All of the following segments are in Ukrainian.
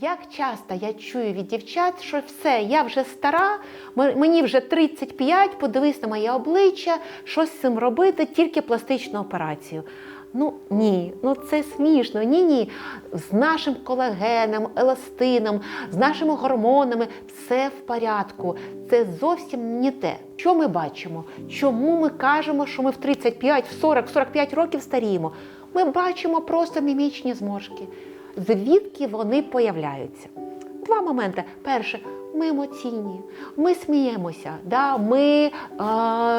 Як часто я чую від дівчат, що все, я вже стара, мені вже 35, подивись на моє обличчя, щось з цим робити, тільки пластичну операцію. Ну ні, ну це смішно. Ні, ні. З нашим колагеном, еластином, з нашими гормонами все в порядку. Це зовсім не те. Що ми бачимо? Чому ми кажемо, що ми в 35, в 40, 45 років старіємо? Ми бачимо просто мімічні зморшки. Звідки вони появляються? Два моменти. Перше, ми емоційні, ми сміємося, да? ми е,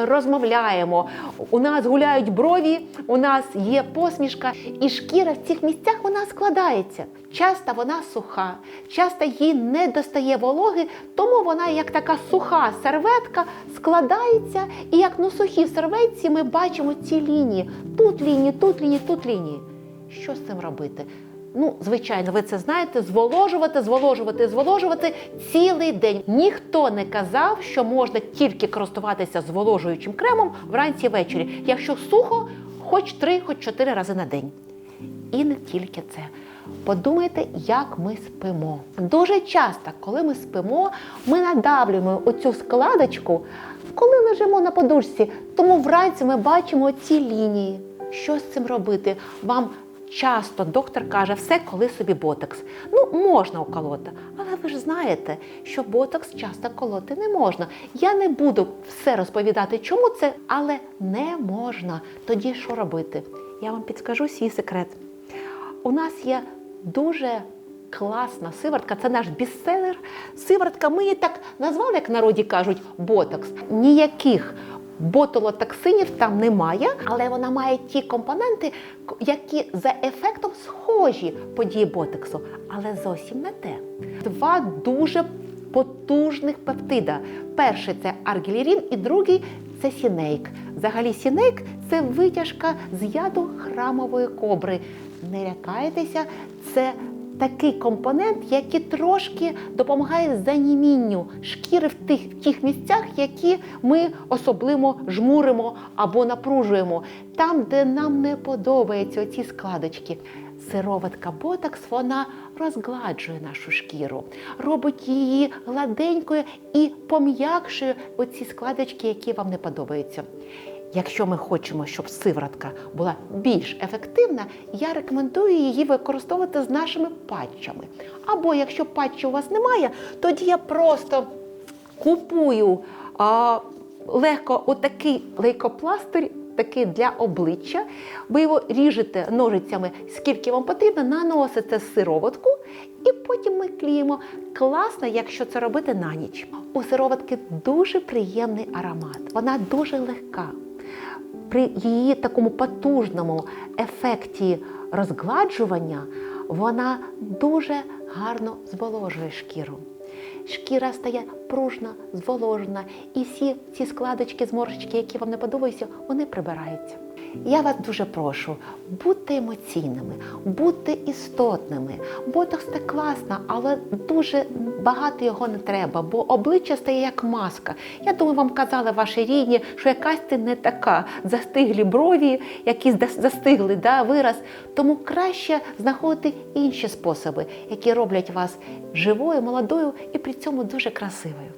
розмовляємо, у нас гуляють брові, у нас є посмішка, і шкіра в цих місцях вона складається. Часто вона суха, часто їй не достає вологи, тому вона, як така суха серветка, складається, і як на сухій серветці ми бачимо ці лінії. Тут лінії, тут лінії, тут лінії. Що з цим робити? Ну, звичайно, ви це знаєте, зволожувати, зволожувати, зволожувати цілий день. Ніхто не казав, що можна тільки користуватися зволожуючим кремом вранці ввечері. Якщо сухо, хоч три, хоч чотири рази на день. І не тільки це. Подумайте, як ми спимо. Дуже часто, коли ми спимо, ми надавлюємо оцю складочку, коли лежимо на подушці. Тому вранці ми бачимо ці лінії. Що з цим робити? Вам часто доктор каже, все, коли собі ботокс. Ну, можна уколоти, але ви ж знаєте, що ботокс часто колоти не можна. Я не буду все розповідати, чому це, але не можна. Тоді що робити? Я вам підскажу свій секрет. У нас є дуже класна сиворотка, це наш бестселер. Сиворотка, ми її так назвали, як народі кажуть, ботокс. Ніяких ботулотоксинів там немає, але вона має ті компоненти, які за ефектом схожі по дії ботоксу, але зовсім не те. Два дуже потужних пептида. Перший це аргілірін, і другий це сінейк. Взагалі, сінейк це витяжка з яду храмової кобри. Не лякайтеся, це такий компонент, який трошки допомагає занімінню шкіри в тих, в тих місцях, які ми особливо жмуримо або напружуємо, там, де нам не подобаються оці складочки. Сироватка ботокс вона розгладжує нашу шкіру, робить її гладенькою і пом'якшує оці складочки, які вам не подобаються. Якщо ми хочемо, щоб сиворотка була більш ефективна, я рекомендую її використовувати з нашими патчами. Або якщо патчу у вас немає, тоді я просто купую а, легко отакий лейкопластир, такий для обличчя. Ви його ріжете ножицями, скільки вам потрібно, наносите сироватку і потім ми кліємо. Класно, якщо це робити на ніч. У сироватки дуже приємний аромат, вона дуже легка. При її такому потужному ефекті розгладжування вона дуже гарно зволожує шкіру. Шкіра стає пружна, зволожена, і всі ці складочки, зморшечки, які вам не подобаються, вони прибираються. Я вас дуже прошу, будьте емоційними, будьте істотними. Ботокс це класно, але дуже багато його не треба, бо обличчя стає як маска. Я думаю, вам казали ваші рідні, що якась ти не така, застиглі брові, якісь зас- застиглий да, вираз. Тому краще знаходити інші способи, які роблять вас живою, молодою і при цьому дуже красивою.